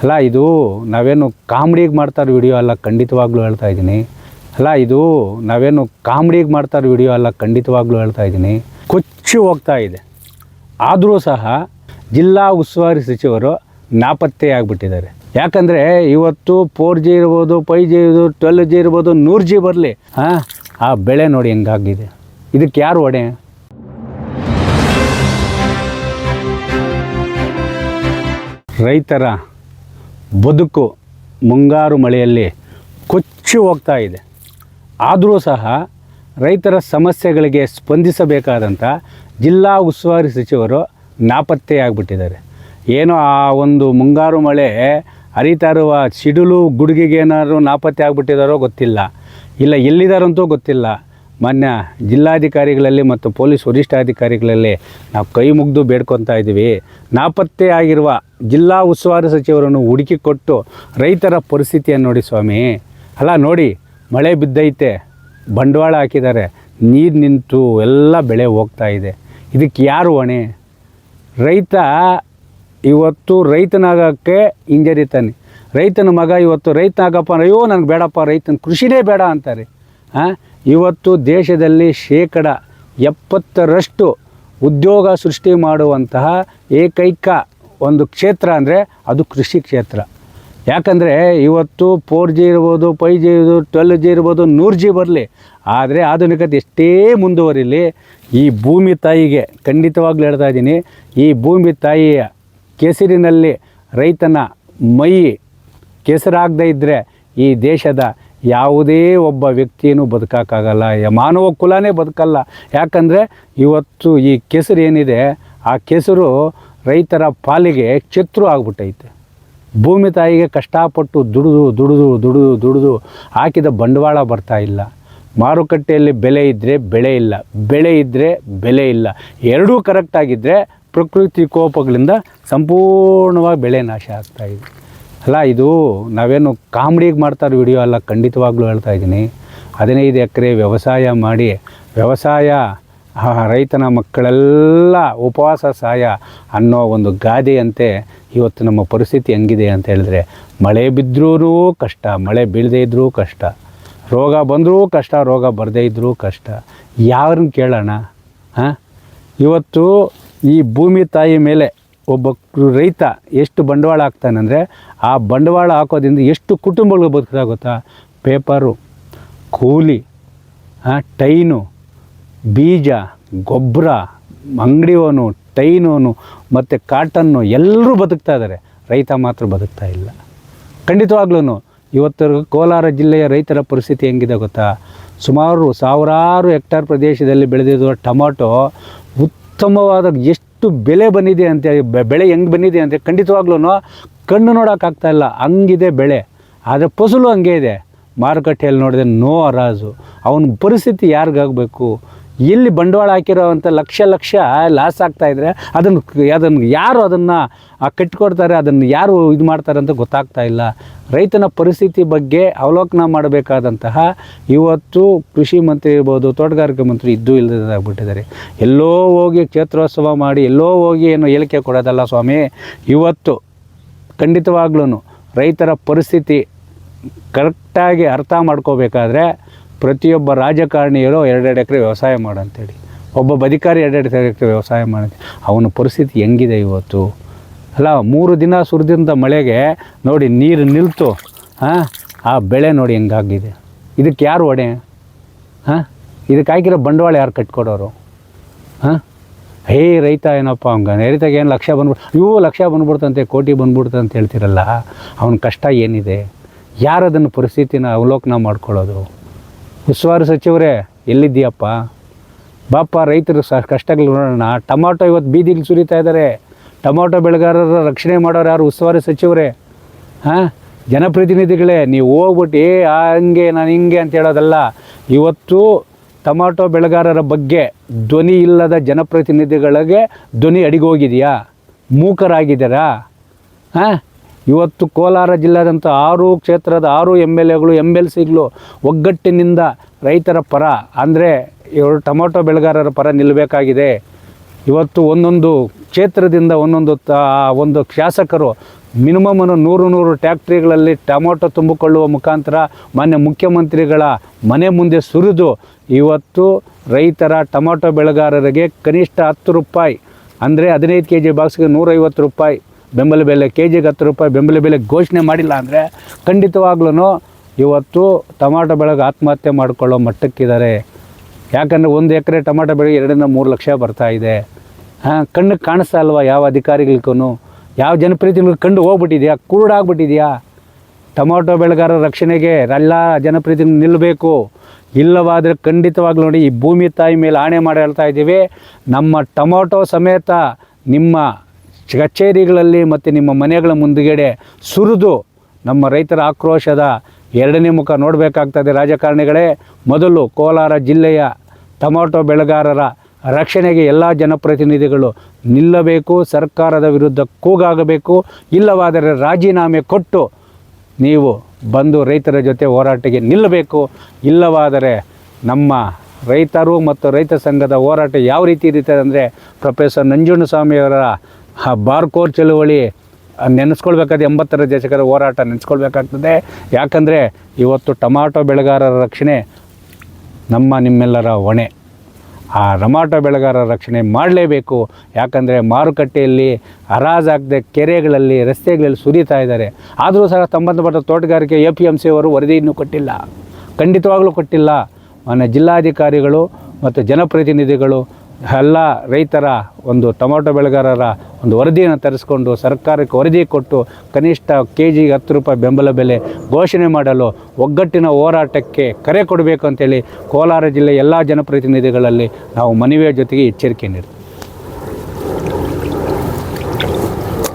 ಅಲ್ಲ, ಇದು ನಾವೇನು ಕಾಮಿಡಿಗೆ ಮಾಡ್ತಾರೆ ವಿಡಿಯೋ ಅಲ್ಲ, ಖಂಡಿತವಾಗ್ಲೂ ಹೇಳ್ತಾ ಇದ್ದೀನಿ. ಅಲ್ಲ, ಇದು ನಾವೇನು ಕಾಮಿಡಿಗೆ ಮಾಡ್ತಾರೆ ವಿಡಿಯೋ ಅಲ್ಲ, ಖಂಡಿತವಾಗ್ಲೂ ಹೇಳ್ತಾ ಇದ್ದೀನಿ. ಕೊಚ್ಚಿ ಹೋಗ್ತಾ ಇದೆ. ಆದರೂ ಸಹ ಜಿಲ್ಲಾ ಉಸ್ತುವಾರಿ ಸಚಿವರು ನಾಪತ್ತೆ ಆಗಿಬಿಟ್ಟಿದ್ದಾರೆ. ಯಾಕಂದರೆ ಇವತ್ತು ಫೋರ್ ಜಿ ಇರ್ಬೋದು ಫೈ ಜಿ ಇರ್ಬೋದು ಟ್ವೆಲ್ ಜಿ ಇರ್ಬೋದು, ನೂರು ಜಿ ಬರಲಿ. ಹಾಂ ಆ ಬೆಳೆ ನೋಡಿ ಹೆಂಗಾಗಿದೆ. ಇದಕ್ಕೆ ಯಾರು ಹೊಣೆ? ರೈತರ ಬದುಕು ಮುಂಗಾರು ಮಳೆಯಲ್ಲಿ ಕೊಚ್ಚಿ ಹೋಗ್ತಾ ಇದೆ. ಆದರೂ ಸಹ ರೈತರ ಸಮಸ್ಯೆಗಳಿಗೆ ಸ್ಪಂದಿಸಬೇಕಾದಂಥ ಜಿಲ್ಲಾ ಉಸ್ತುವಾರಿ ಸಚಿವರು ನಾಪತ್ತೆಯಾಗ್ಬಿಟ್ಟಿದ್ದಾರೆ. ಏನೋ ಆ ಒಂದು ಮುಂಗಾರು ಮಳೆ ಅರಿತಾ ಇರುವ ಸಿಡಿಲು ಗುಡುಗಿಗೆ ಏನಾದ್ರು ನಾಪತ್ತೆ ಆಗ್ಬಿಟ್ಟಿದಾರೋ ಗೊತ್ತಿಲ್ಲ. ಇಲ್ಲ ಎಲ್ಲಿದ್ದಾರಂತೂ ಗೊತ್ತಿಲ್ಲ. ಮಾನ್ಯ ಜಿಲ್ಲಾಧಿಕಾರಿಗಳಲ್ಲಿ ಮತ್ತು ಪೊಲೀಸ್ ವರಿಷ್ಠಾಧಿಕಾರಿಗಳಲ್ಲಿ ನಾವು ಕೈ ಮುಗಿದು ಬೇಡ್ಕೊತಾ ಇದ್ದೀವಿ. ನಾಪತ್ತೆ ಆಗಿರುವ ಜಿಲ್ಲಾ ಉಸ್ತುವಾರಿ ಸಚಿವರನ್ನು ಹುಡುಕಿ ಕೊಟ್ಟು ರೈತರ ಪರಿಸ್ಥಿತಿಯನ್ನು ನೋಡಿ ಸ್ವಾಮಿ. ಅಲ್ಲ ನೋಡಿ, ಮಳೆ ಬಿದ್ದೈತೆ, ಬಂಡವಾಳ ಹಾಕಿದ್ದಾರೆ, ನೀರು ನಿಂತು ಎಲ್ಲ ಬೆಳೆ ಹೋಗ್ತಾ ಇದೆ. ಇದಕ್ಕೆ ಯಾರು ಹೊಣೆ? ರೈತ ಇವತ್ತು ರೈತನಾಗಕ್ಕೆ ಹಿಂಜರಿತಾನೆ. ರೈತನ ಮಗ ಇವತ್ತು ರೈತನಾಗಪ್ಪ ಅಯ್ಯೋ ನನಗೆ ಬೇಡಪ್ಪ, ರೈತನ ಕೃಷಿನೇ ಬೇಡ ಅಂತಾರೆ. ಹಾಂ ಇವತ್ತು ದೇಶದಲ್ಲಿ ಶೇಕಡ ಎಪ್ಪತ್ತರಷ್ಟು ಉದ್ಯೋಗ ಸೃಷ್ಟಿ ಮಾಡುವಂತಹ ಏಕೈಕ ಒಂದು ಕ್ಷೇತ್ರ ಅಂದರೆ ಅದು ಕೃಷಿ ಕ್ಷೇತ್ರ. ಯಾಕಂದರೆ ಇವತ್ತು ಫೋರ್ ಜಿ ಇರ್ಬೋದು ಫೈ ಜಿ ಇರ್ಬೋದು ಟ್ವೆಲ್ ಜಿ ಇರ್ಬೋದು, ನೂರು ಜಿ ಬರಲಿ. ಆದರೆ ಆಧುನಿಕತೆ ಎಷ್ಟೇ ಮುಂದುವರಿಲಿ, ಈ ಭೂಮಿ ತಾಯಿಗೆ ಖಂಡಿತವಾಗ್ಲೂ ಹೇಳ್ತಾ ಇದ್ದೀನಿ, ಈ ಭೂಮಿ ತಾಯಿಯ ಕೆಸರಿನಲ್ಲಿ ರೈತನ ಮೈ ಕೆಸರಾಗದೇ ಇದ್ದರೆ ಈ ದೇಶದ ಯಾವುದೇ ಒಬ್ಬ ವ್ಯಕ್ತಿಯೂ ಬದುಕೋಕ್ಕಾಗಲ್ಲ. ಮಾನವ ಕುಲನೇ ಬದುಕಲ್ಲ. ಯಾಕಂದರೆ ಇವತ್ತು ಈ ಕೆಸರು ಏನಿದೆ, ಆ ಕೆಸರು ರೈತರ ಪಾಲಿಗೆ ಶತ್ರು ಆಗ್ಬಿಟ್ಟೈತೆ. ಭೂಮಿ ತಾಯಿಗೆ ಕಷ್ಟಪಟ್ಟು ದುಡಿದು ದುಡಿದು ದುಡಿದು ದುಡಿದು ಹಾಕಿದ ಬಂಡವಾಳ ಬರ್ತಾ ಇಲ್ಲ. ಮಾರುಕಟ್ಟೆಯಲ್ಲಿ ಬೆಲೆ ಇದ್ದರೆ ಬೆಳೆ ಇಲ್ಲ. ಬೆಳೆ ಇದ್ದರೆ ಬೆಲೆ ಇಲ್ಲ. ಎರಡೂ ಕರೆಕ್ಟಾಗಿದ್ದರೆ ಪ್ರಕೃತಿ ಕೋಪಗಳಿಂದ ಸಂಪೂರ್ಣವಾಗಿ ಬೆಳೆ ನಾಶ ಆಗ್ತಾ ಇದೆ. ಅಲ್ಲ, ಇದು ನಾವೇನು ಕಾಮಿಡಿಗೆ ಮಾಡ್ತಾರೆ ವಿಡಿಯೋ ಅಲ್ಲ, ಖಂಡಿತವಾಗ್ಲೂ ಹೇಳ್ತಾ ಇದ್ದೀನಿ. ಹದಿನೈದು ಎಕರೆ ವ್ಯವಸಾಯ ಮಾಡಿ, ವ್ಯವಸಾಯ ರೈತನ ಮಕ್ಕಳೆಲ್ಲ ಉಪವಾಸ ಸಹಾಯ ಅನ್ನೋ ಒಂದು ಗಾದೆಯಂತೆ ಇವತ್ತು ನಮ್ಮ ಪರಿಸ್ಥಿತಿ ಹೆಂಗಿದೆ ಅಂತ ಹೇಳಿದ್ರೆ, ಮಳೆ ಬಿದ್ದರೂ ಕಷ್ಟ, ಮಳೆ ಬೀಳದೇ ಇದ್ದರೂ ಕಷ್ಟ. ರೋಗ ಬಂದರೂ ಕಷ್ಟ, ರೋಗ ಬರದೇ ಇದ್ದರೂ ಕಷ್ಟ. ಯಾರನ್ನ ಕೇಳೋಣ ಹಾಂ ಇವತ್ತು ಈ ಭೂಮಿ ತಾಯಿ ಮೇಲೆ ಒಬ್ಬ ರೈತ ಎಷ್ಟು ಬಂಡವಾಳ ಹಾಕ್ತಾನಂದರೆ ಆ ಬಂಡವಾಳ ಹಾಕೋದ್ರಿಂದ ಎಷ್ಟು ಕುಟುಂಬಗಳು ಬದುಕ್ತಾ ಗೊತ್ತಾ? ಪೇಪರು, ಕೂಲಿ ಟೈನು, ಬೀಜ, ಗೊಬ್ಬರ ಅಂಗಡಿಯವನು ಟೈನೋನು ಮತ್ತು ಕಾಟನ್ನು ಎಲ್ಲರೂ ಬದುಕ್ತಾ ಇದ್ದಾರೆ. ರೈತ ಮಾತ್ರ ಬದುಕ್ತಾ ಇಲ್ಲ. ಖಂಡಿತವಾಗ್ಲೂ ಇವತ್ತು ಕೋಲಾರ ಜಿಲ್ಲೆಯ ರೈತರ ಪರಿಸ್ಥಿತಿ ಹೆಂಗಿದೆ ಗೊತ್ತಾ? ಸುಮಾರು ಸಾವಿರಾರು ಹೆಕ್ಟರ್ ಪ್ರದೇಶದಲ್ಲಿ ಬೆಳೆದಿರುವ ಟೊಮಾಟೊ ಉತ್ತಮವಾದ ಎಷ್ಟು ಬೆಲೆ ಬಂದಿದೆ ಅಂತ ಬೆಳೆ ಹೆಂಗೆ ಬಂದಿದೆ ಅಂತ ಖಂಡಿತವಾಗ್ಲೂ ಕಣ್ಣು ನೋಡೋಕ್ಕಾಗ್ತಾ ಇಲ್ಲ. ಹಂಗಿದೆ ಬೆಳೆ. ಆದರೆ ಫಸಲು ಹಂಗೆ ಇದೆ. ಮಾರುಕಟ್ಟೆಯಲ್ಲಿ ನೋಡಿದ್ರೆ ನೋ ಅರಾಜು ಅವನ ಪರಿಸ್ಥಿತಿ ಯಾರಿಗಾಗಬೇಕು? ಎಲ್ಲಿ ಬಂಡವಾಳ ಹಾಕಿರೋವಂಥ ಲಕ್ಷ ಲಕ್ಷ ಲಾಸ್ ಆಗ್ತಾ ಇದ್ರೆ ಅದನ್ನು ಅದನ್ನು ಯಾರು ಅದನ್ನು ಕಟ್ಟಿಕೊಡ್ತಾರೆ ಅದನ್ನು ಯಾರು ಇದು ಮಾಡ್ತಾರೆ ಅಂತ ಗೊತ್ತಾಗ್ತಾ ಇಲ್ಲ. ರೈತನ ಪರಿಸ್ಥಿತಿ ಬಗ್ಗೆ ಅವಲೋಕನ ಮಾಡಬೇಕಾದಂತಹ ಇವತ್ತು ಕೃಷಿ ಮಂತ್ರಿ ಇರ್ಬೋದು, ತೋಟಗಾರಿಕೆ ಮಂತ್ರಿ ಇದ್ದೂ ಇಲ್ಲದಾಗ್ಬಿಟ್ಟಿದ್ದಾರೆ ಎಲ್ಲೋ ಹೋಗಿ ಕ್ಷೇತ್ರೋತ್ಸವ ಮಾಡಿ, ಎಲ್ಲೋ ಹೋಗಿ ಏನು ಹೇಳಿಕೆ ಕೊಡೋದಲ್ಲ ಸ್ವಾಮಿ, ಇವತ್ತು ಖಂಡಿತವಾಗ್ಲೂ ರೈತರ ಪರಿಸ್ಥಿತಿ ಕರೆಕ್ಟಾಗಿ ಅರ್ಥ ಮಾಡ್ಕೋಬೇಕಾದ್ರೆ ಪ್ರತಿಯೊಬ್ಬ ರಾಜಕಾರಣಿಗಳು ಎರಡೆರಡು ಎಕರೆ ವ್ಯವಸಾಯ ಮಾಡಂತೇಳಿ. ಒಬ್ಬ ಅಧಿಕಾರಿ ಎರಡೆರಡು ಎಕರೆ ವ್ಯವಸಾಯ ಮಾಡಂತ ಅವನ ಪರಿಸ್ಥಿತಿ ಹೆಂಗಿದೆ ಇವತ್ತು? ಅಲ್ಲ, ಮೂರು ದಿನ ಸುರಿದಂಥ ಮಳೆಗೆ ನೋಡಿ ನೀರು ನಿಲ್ತು ಹಾಂ ಆ ಬೆಳೆ ನೋಡಿ ಹೆಂಗಾಗಿದೆ. ಇದಕ್ಕೆ ಯಾರು ಒಡೆ ಹಾಂ ಇದಕ್ಕೆ ಹಾಕಿರೋ ಬಂಡವಾಳ ಯಾರು ಕಟ್ಕೊಡೋರು? ಹಾಂ ಹೇ ರೈತ ಏನಪ್ಪ ಹಂಗೆ? ರೈತಾಗ ಏನು ಲಕ್ಷ ಬಂದ್ಬಿಟ್ಟು ಇವು ಲಕ್ಷ ಬಂದ್ಬಿಡ್ತಂತೆ, ಕೋಟಿ ಬಂದ್ಬಿಡ್ತಂತ ಹೇಳ್ತಿರಲ್ಲ? ಅವನ ಕಷ್ಟ ಏನಿದೆ? ಯಾರು ಅದನ್ನು ಪರಿಸ್ಥಿತಿನ ಅವಲೋಕನ ಮಾಡ್ಕೊಳ್ಳೋದು? ಉಸ್ತುವಾರಿ ಸಚಿವರೇ, ಎಲ್ಲಿದ್ದೀಯಪ್ಪ? ಬಾಪ, ರೈತರು ಸ ಕಷ್ಟಗಳು ನೋಡೋಣ. ಟೊಮಾಟೊ ಇವತ್ತು ಬೀದಿಲಿ ಸುರಿತಾ ಇದ್ದಾರೆ. ಟೊಮಾಟೊ ಬೆಳೆಗಾರರ ರಕ್ಷಣೆ ಮಾಡೋರು ಯಾರು? ಉಸ್ತುವಾರಿ ಸಚಿವರೇ. ಹಾಂ? ಜನಪ್ರತಿನಿಧಿಗಳೇ, ನೀವು ಹೋಗ್ಬಿಟ್ಟು, ಏ, ಹಂಗೆ, ನಾನು ಹಿಂಗೆ ಅಂತ ಹೇಳೋದಲ್ಲ. ಇವತ್ತು ಟೊಮಾಟೊ ಬೆಳೆಗಾರರ ಬಗ್ಗೆ ಧ್ವನಿ ಇಲ್ಲದ ಜನಪ್ರತಿನಿಧಿಗಳಿಗೆ ಧ್ವನಿ ಅಡಿಗೋಗಿದೆಯಾ? ಮೂಕರಾಗಿದ್ದಾರಾ? ಹಾಂ? ಇವತ್ತು ಕೋಲಾರ ಜಿಲ್ಲೆಯಾದಂಥ ಆರು ಕ್ಷೇತ್ರದ ಆರು ಎಂ ಎಲ್ ಎಗಳು ಎಂ ಎಲ್ ಸಿಗಳು ಒಗ್ಗಟ್ಟಿನಿಂದ ರೈತರ ಪರ, ಅಂದರೆ ಇವರು ಟೊಮೊಟೊ ಬೆಳೆಗಾರರ ಪರ ನಿಲ್ಲಬೇಕಾಗಿದೆ ಇವತ್ತು ಒಂದೊಂದು ಕ್ಷೇತ್ರದಿಂದ ಒಂದೊಂದು ತ, ಒಂದು ಶಾಸಕರು ಮಿನಿಮಮ್ ನೂರು ನೂರು ಟ್ಯಾಕ್ಟ್ರಿಗಳಲ್ಲಿ ಟೊಮೊಟೊ ತುಂಬಿಕೊಳ್ಳುವ ಮುಖಾಂತರ ಮಾನ್ಯ ಮುಖ್ಯಮಂತ್ರಿಗಳ ಮನೆ ಮುಂದೆ ಸುರಿದು ಇವತ್ತು ರೈತರ ಟೊಮೊಟೊ ಬೆಳೆಗಾರರಿಗೆ ಕನಿಷ್ಠ ಹತ್ತು ರೂಪಾಯಿ, ಅಂದರೆ ಹದಿನೈದು ಕೆ ಜಿ ಬಾಕ್ಸ್ಗೆ ನೂರೈವತ್ತು ರೂಪಾಯಿ ಬೆಂಬಲ ಬೆಲೆ ಕೆ ಜಿಗೆ ಹತ್ತು ರೂಪಾಯಿ ಬೆಂಬಲ ಬೆಲೆ ಘೋಷಣೆ ಮಾಡಿಲ್ಲ ಅಂದರೆ ಖಂಡಿತವಾಗ್ಲೂ ಇವತ್ತು ಟೊಮಾಟೊ ಬೆಳೆಗೆ ಆತ್ಮಹತ್ಯೆ ಮಾಡಿಕೊಳ್ಳೋ ಮಟ್ಟಕ್ಕಿದ್ದಾರೆ. ಯಾಕಂದರೆ ಒಂದು ಎಕರೆ ಟೊಮಾಟೊ ಬೆಳೆಗೆ ಎರಡರಿಂದ ಮೂರು ಲಕ್ಷ ಬರ್ತಾ ಇದೆ. ಹಾಂ ಕಣ್ಣಿಗೆ ಕಾಣಿಸ್ತಾ ಅಲ್ವಾ ಯಾವ ಅಧಿಕಾರಿಗಳಿಗೂ ಯಾವ ಜನಪ್ರತಿನಿಧಿಗಳು ಕಂಡು ಹೋಗ್ಬಿಟ್ಟಿದೆಯಾ? ಕುರುಡಾಗ್ಬಿಟ್ಟಿದೆಯಾ ಟೊಮಾಟೊ ಬೆಳೆಗಾರರ ರಕ್ಷಣೆಗೆ ಎಲ್ಲ ಜನಪ್ರತಿನಿಧಿ ನಿಲ್ಲಬೇಕು. ಇಲ್ಲವಾದರೆ ಖಂಡಿತವಾಗ್ಲೂ ನೋಡಿ ಈ ಭೂಮಿ ತಾಯಿ ಮೇಲೆ ಆಣೆ ಮಾಡಿ ಹೇಳ್ತಾ ಇದ್ದೀವಿ. ನಮ್ಮ ಟೊಮೊಟೊ ಸಮೇತ ನಿಮ್ಮ ಕಚೇರಿಗಳಲ್ಲಿ ಮತ್ತು ನಿಮ್ಮ ಮನೆಗಳ ಮುಂದುಗಡೆ ಸುರಿದು ನಮ್ಮ ರೈತರ ಆಕ್ರೋಶದ ಎರಡನೇ ಮುಖ ನೋಡಬೇಕಾಗ್ತದೆ. ರಾಜಕಾರಣಿಗಳೇ, ಮೊದಲು ಕೋಲಾರ ಜಿಲ್ಲೆಯ ಟೊಮೊಟೊ ಬೆಳೆಗಾರರ ರಕ್ಷಣೆಗೆ ಎಲ್ಲ ಜನಪ್ರತಿನಿಧಿಗಳು ನಿಲ್ಲಬೇಕು, ಸರ್ಕಾರದ ವಿರುದ್ಧ ಕೂಗಾಗಬೇಕು, ಇಲ್ಲವಾದರೆ ರಾಜೀನಾಮೆ ಕೊಟ್ಟು ನೀವು ಬಂದು ರೈತರ ಜೊತೆ ಹೋರಾಟಕ್ಕೆ ನಿಲ್ಲಬೇಕು. ಇಲ್ಲವಾದರೆ ನಮ್ಮ ರೈತರು ಮತ್ತು ರೈತ ಸಂಘದ ಹೋರಾಟ ಯಾವ ರೀತಿ ಇರುತ್ತೆ ಅಂದರೆ ಪ್ರೊಫೆಸರ್ ನಂಜುಂಡಸ್ವಾಮಿಯವರ ಆ ಬಾರ್ಕೋರ್ ಚಳುವಳಿ ನೆನೆಸ್ಕೊಳ್ಬೇಕಾದ್ರೆ ಎಂಬತ್ತರ ದಶಕದ ಹೋರಾಟ ನೆನೆಸ್ಕೊಳ್ಬೇಕಾಗ್ತದೆ. ಯಾಕಂದರೆ ಇವತ್ತು ಟೊಮಾಟೊ ಬೆಳೆಗಾರರ ರಕ್ಷಣೆ ನಮ್ಮ ನಿಮ್ಮೆಲ್ಲರ ಹೊಣೆ. ಆ ಟೊಮಾಟೊ ಬೆಳೆಗಾರರ ರಕ್ಷಣೆ ಮಾಡಲೇಬೇಕು. ಯಾಕಂದರೆ ಮಾರುಕಟ್ಟೆಯಲ್ಲಿ ಹರಾಜಾಗದೆ ಕೆರೆಗಳಲ್ಲಿ, ರಸ್ತೆಗಳಲ್ಲಿ ಸುರಿತಾ ಇದ್ದಾರೆ. ಆದರೂ ಸಹ ಸಂಬಂಧಪಟ್ಟ ತೋಟಗಾರಿಕೆ ಎ ಪಿ ಎಂ ಸಿ ಅವರು ವರದಿ ಇನ್ನೂ ಕೊಟ್ಟಿಲ್ಲ. ಖಂಡಿತವಾಗ್ಲೂ ಕೊಟ್ಟಿಲ್ಲ. ಮಾನ್ಯ ಜಿಲ್ಲಾಧಿಕಾರಿಗಳು ಮತ್ತು ಜನಪ್ರತಿನಿಧಿಗಳು ಎಲ್ಲ ರೈತರ ಒಂದು ಟೊಮೊಟೊ ಬೆಳೆಗಾರರ ಒಂದು ವರದಿಯನ್ನು ತರಿಸ್ಕೊಂಡು ಸರ್ಕಾರಕ್ಕೆ ವರದಿ ಕೊಟ್ಟು ಕನಿಷ್ಠ ಕೆ ಜಿಗೆ ಹತ್ತು ರೂಪಾಯಿ ಬೆಂಬಲ ಬೆಲೆ ಘೋಷಣೆ ಮಾಡಲು ಒಗ್ಗಟ್ಟಿನ ಹೋರಾಟಕ್ಕೆ ಕರೆ ಕೊಡಬೇಕು ಅಂತೇಳಿ ಕೋಲಾರ ಜಿಲ್ಲೆ ಎಲ್ಲ ಜನಪ್ರತಿನಿಧಿಗಳಲ್ಲಿ ನಾವು ಮನವಿಯ ಜೊತೆಗೆ ಎಚ್ಚರಿಕೆ ನೀಡ್ತೀವಿ.